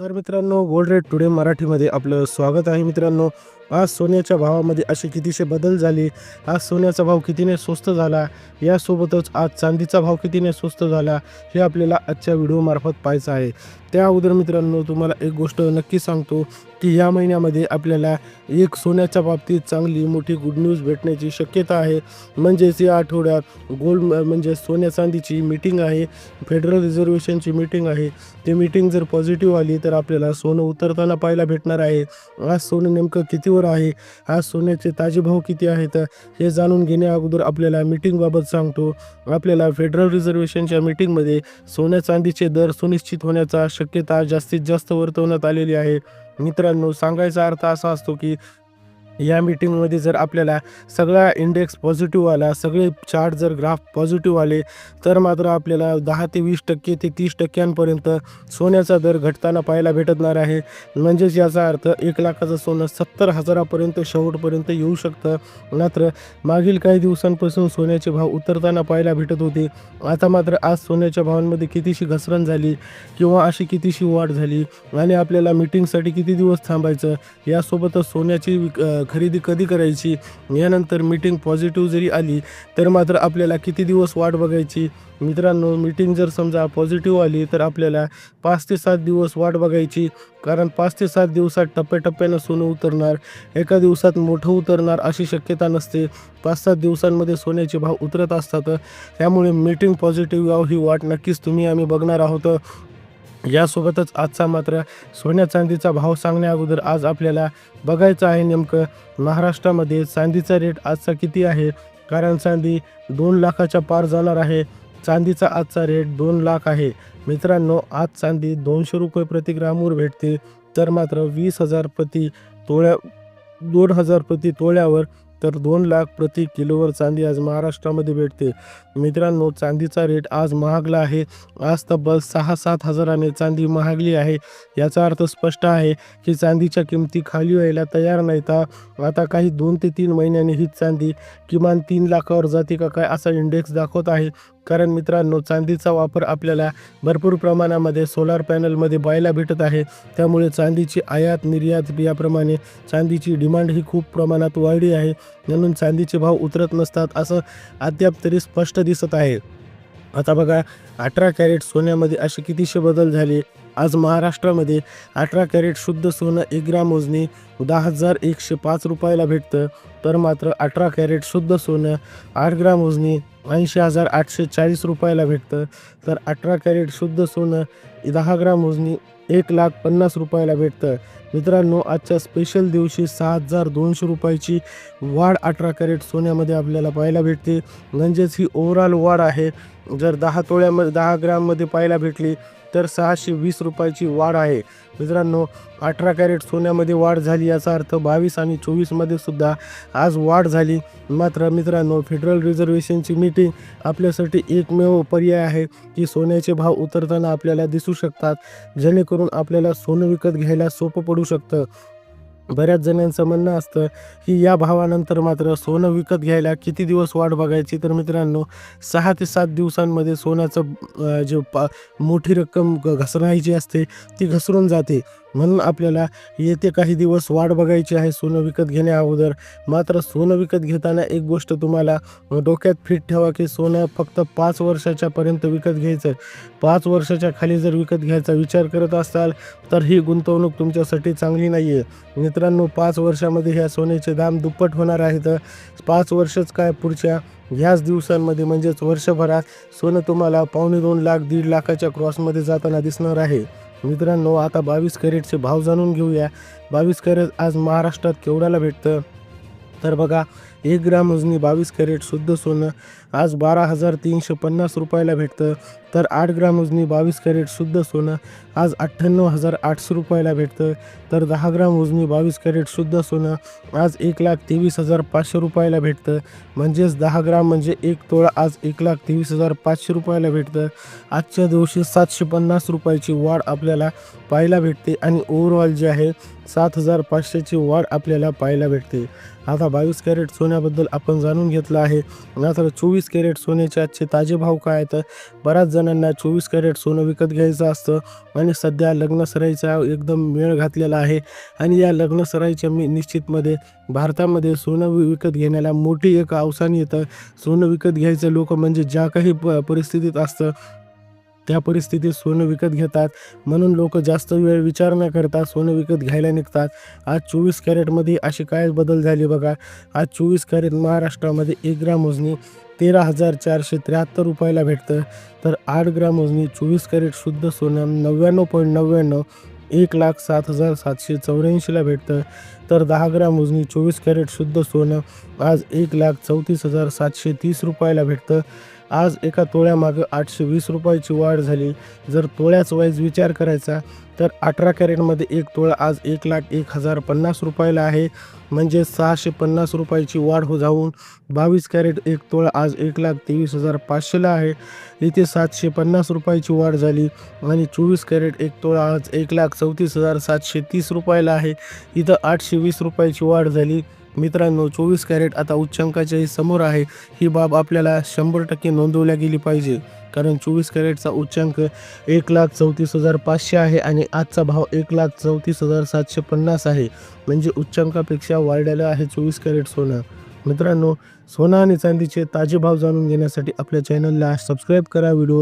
तर मित्रांनो gold rate today मराठीमध्ये आपलं स्वागत आहे. मित्रांनो आज सोन्याच्या भावामध्ये असे कितीशे बदल झाले. आज सोन्याचा भाव कितीने स्वस्त झाला? यासोबतच आज चांदीचा भाव कितीने स्वस्त झाला? हे आपल्याला आजच्या व्हिडिओमार्फत पाहायचं आहे. त्या अगोदर मित्रांनो तुम्हाला एक गोष्ट नक्की सांगतो. की या महिन्यामध्ये आपल्याला एक सोन्याच्या बाबतीत चांगली मोठी गुड न्यूज भेटण्याची शक्यता आहे. म्हणजेच या आठवड्यात गोल्ड म्हणजे सोन्या चांदीची मीटिंग आहे. फेडरल रिझर्वेशनची मीटिंग आहे. ती मीटिंग जर पॉझिटिव्ह आली तर आपल्याला सोनं उतरताना पाहायला भेटणार आहे. आज सोनं नेमकं कितीवर आहे? आज सोन्याचे ताजे भाव किती आहेत? हे जाणून घेण्या अगोदर आपल्याला मीटिंगबाबत सांगतो. आपल्याला फेडरल रिझर्वेशनच्या मीटिंगमध्ये सोन्या चांदीचे दर सुनिश्चित होण्याचा शक्यता जास्तीत जास्त वर्तवण्यात आलेली आहे. मित्रांनो सांगायचा अर्थ असा असतो की या मीटिंगमध्ये जर आपल्याला सगळा इंडेक्स पॉझिटिव्ह आला सगळे चार्ट जर ग्राफ पॉझिटिव्ह आले तर मात्र आपल्याला दहा ते वीस टक्के ते तीस टक्क्यांपर्यंत सोन्याचा दर घटताना पाहायला भेटणार आहे. म्हणजेच याचा अर्थ एक लाखाचं सोनं सत्तर हजारापर्यंत शेवटपर्यंत येऊ शकतं. मात्र मागील काही दिवसांपासून सोन्याचे भाव उतरताना पाहायला भेटत होते. आता मात्र आज सोन्याच्या भावांमध्ये कितीशी घसरण झाली किंवा अशी कितीशी वाढ झाली आणि आपल्याला मीटिंगसाठी किती दिवस थांबायचं? यासोबतच सोन्याची विक- खरेदी कधी करायची? यानंतर मीटिंग पॉझिटिव्ह जरी आली तर मात्र आपल्याला किती दिवस वाट बघायची? मित्रांनो मीटिंग जर समजा पॉझिटिव्ह आली तर आपल्याला पाच ते सात दिवस वाट बघायची. कारण पाच ते सात दिवसात टप्प्याटप्प्यानं सोनं उतरणार एका दिवसात मोठं उतरणार अशी शक्यता नसते. पाच सात दिवसांमध्ये सोन्याचे भाव उतरत असतात. त्यामुळे मीटिंग पॉझिटिव्ह यावं ही वाट नक्कीच तुम्ही आम्ही बघणार आहोत. यासोबतच आजचा मात्र सोन्या चांदीचा भाव सांगण्या अगोदर आज आपल्याला बघायचं आहे नेमकं महाराष्ट्रामध्ये चांदीचा रेट आजचा किती आहे? कारण चांदी दोन लाखाच्या पार जाणार आहे. चांदीचा आजचा रेट दोन लाख आहे. मित्रांनो आज चांदी दोनशे रुपये प्रति ग्रामवर भेटते. तर मात्र वीस हजार प्रति तोळ्या दोन हजार प्रति तोळ्यावर तर दोन लाख प्रति किलोवर चांदी आज महाराष्ट्रामध्ये भेटते. मित्रांनो चांदीचा रेट आज महागला आहे. आज तब्बल सहा सात हजाराने चांदी महागली आहे. याचा अर्थ स्पष्ट आहे की चांदीच्या किमती खाली व्हायला तयार नाहीत. आता काही दोन ते तीन महिन्याने ही चांदी किमान तीन लाखावर जाते का काय असा इंडेक्स दाखवत आहे. कारण मित्रांनो चांदीचा वापर आपल्याला भरपूर प्रमाणामध्ये सोलार पॅनलमध्ये पाहायला भेटत आहे. त्यामुळे चांदीची आयात निर्यात याप्रमाणे चांदीची डिमांड ही खूप प्रमाणात वाढली आहे. म्हणून चांदीचे भाव उतरत नसतात असं अद्याप तरी स्पष्ट दिसत आहे. आता बघा अठरा कॅरेट सोन्यामध्ये असे कितीशे बदल झाले? आज महाराष्ट्रामध्ये अठरा कॅरेट शुद्ध सोनं एक ग्राम मोजणी दहा हजार एकशे पाच रुपयाला भेटतं. तर मात्र अठरा कॅरेट शुद्ध सोनं आठ ग्राम मोजणी ऐंशी हजार आठशे चाळीस रुपयाला भेटतं. तर अठरा कॅरेट शुद्ध सोनं दहा ग्राम मोजणी एक लाख पन्नास रुपयाला भेटतं. मित्रांनो आजच्या स्पेशल दिवशी सहा हजार दोनशे रुपयाची वाढ अठरा कॅरेट सोन्यामध्ये आपल्याला पाहायला भेटते. म्हणजेच ही ओव्हरऑल वाढ आहे. जर दहा तोळ्यामध्ये दहा ग्राममध्ये पाहायला भेटली तर सहाशे वीस रुपयाची वाढ आहे. मित्रांनो अठरा कॅरेट सोन्यामध्ये वाढ झाली याचा अर्थ बावीस आणि चोवीसमध्ये सुद्धा आज वाढ झाली. मात्र मित्रांनो फेडरल रिझर्वेशनची मीटिंग आपल्यासाठी एकमेव पर्याय आहे की सोन्याचे भाव उतरताना आपल्याला दिसू शकतात. जेणेकरून आपल्याला सोनं विकत घ्यायला सोपं पडू शकतं. बऱ्याच जणांचं म्हणणं असतं की या भावानंतर मात्र सोनं विकत घ्यायला किती दिवस वाट बघायची? तर मित्रांनो सहा ते सात दिवसांमध्ये सोन्याचं जे पा मोठी रक्कम घसरायची असते ती घसरून जाते. म्हणून आपल्याला येते काही दिवस वाट बघायची आहे सोनं विकत घेण्या अगोदर. मात्र सोनं विकत घेताना एक गोष्ट तुम्हाला डोक्यात फिट ठेवा की सोनं फक्त पाच वर्षाच्या पर्यंत विकत घ्यायचं. पाच वर्षाच्या खाली जर विकत घ्यायचा विचार करत असाल तर ही गुंतवणूक तुमच्यासाठी चांगली नाही आहे मित्रांनो पाच वर्षामध्ये ह्या सोन्याचे दाम दुप्पट होणार आहेत. पाच वर्षच काय पुढच्या ह्याच दिवसांमध्ये म्हणजेच वर्षभरात सोनं तुम्हाला पावणे दोन लाख दीड लाखाच्या क्रॉसमध्ये जाताना दिसणार आहे. मित्रांनो आता बावीस कॅरेटचे भाव जाणून घेऊया. बावीस कॅरेट आज महाराष्ट्रात केवढ्याला भेटतं? तर बघा एक ग्राम वजनी बावीस कॅरेट शुद्ध सोनं आज बारा हजार तीनशे पन्नास रुपयाला भेटतं. तर आठ ग्राम वजनी बावीस कॅरेट शुद्ध सोनं आज अठ्ठ्याण्णव हजार आठशे रुपयाला भेटतं. तर दहा ग्राम वजनी बावीस कॅरेट शुद्ध सोनं आज एक लाख तेवीस हजार पाचशे रुपयाला भेटतं. म्हणजेच दहा ग्राम म्हणजे एक तोळा आज एक लाख तेवीस हजार पाचशे रुपयाला भेटतं. आजच्या दिवशी सातशे पन्नास रुपयाची वाढ आपल्याला पाहायला भेटते आणि ओव्हरऑल जे आहे सात हजार पाचशेची वाढ आपल्याला पाहायला भेटते. आता बावीस कॅरेट सोन्याबद्दल आपण जाणून घेतलं आहे. मात्र चोवीस कॅरेट सोन्याचे आजचे ताजे भाव काय आहेत? बऱ्याच जणांना चोवीस कॅरेट सोनं विकत घ्यायचं असतं आणि सध्या लग्नसराईचा एकदम मेळ घातलेला आहे आणि या लग्नसराईच्या मी निश्चितमध्ये भारतामध्ये सोनं विकत घेण्याला मोठी एक अवसान येतं. सोनं विकत घ्यायचं लोक म्हणजे ज्या काही प परिस्थितीत असतं त्या परिस्थितीत सोनं विकत घेतात. म्हणून लोक जास्त वेळ विचार न करता सोनं विकत घ्यायला निघतात. आज चोवीस कॅरेटमध्ये अशी काय बदल झाली बघा. आज चोवीस कॅरेट महाराष्ट्रामध्ये एक ग्राम मोजणी तेरा हजार चारशे त्र्याहत्तर रुपयाला भेटतं. तर आठ ग्राम मोजणी चोवीस कॅरेट शुद्ध सोनं नव्याण्णव पॉईंट नव्याण्णव एक लाख सात हजार सातशे चौऱ्याऐंशीला भेटतं. तर दहा ग्रॅम मोजणी चोवीस कॅरेट शुद्ध सोनं आज एक लाख चौतीस हजार सातशे तीस रुपयाला भेटतं. आज एका तोळ्यामागं आठशे वीस रुपयाची वाढ झाली. जर तोळ्याच वाईज विचार करायचा तर अठरा कॅरेटमध्ये एक तोळा आज एक लाख एक हजार पन्नास रुपयाला आहे. म्हणजे सहाशे पन्नास रुपयाची वाढ हो जाऊन बावीस कॅरेट एक तोळा आज एक लाख तेवीस हजार पाचशेला आहे. इथे सातशे पन्नास रुपयाची वाढ झाली आणि चोवीस कॅरेट एक तोळा आज एक लाख चौतीस हजार सातशे तीस रुपयाला आहे. इथं आठशे वीस रुपयाची वाढ झाली. मित्रांनो चोवीस कॅरेट आता उच्चांकाच्याही समोर आहे. ही बाब आपल्याला शंभर टक्के नोंदवल्या गेली पाहिजे. कारण चोवीस कॅरेटचा उच्चांक एक लाख चौतीस हजार पाचशे आहे आणि आजचा भाव एक लाख चौतीस हजार सातशे पन्नास आहे. म्हणजे उच्चांकापेक्षा वाढलेलं आहे चोवीस कॅरेट सोनं. मित्रांनो सोनं आणि चांदीचे ताजे भाव जाणून घेण्यासाठी आपल्या चॅनलला सबस्क्राईब करा. व्हिडिओ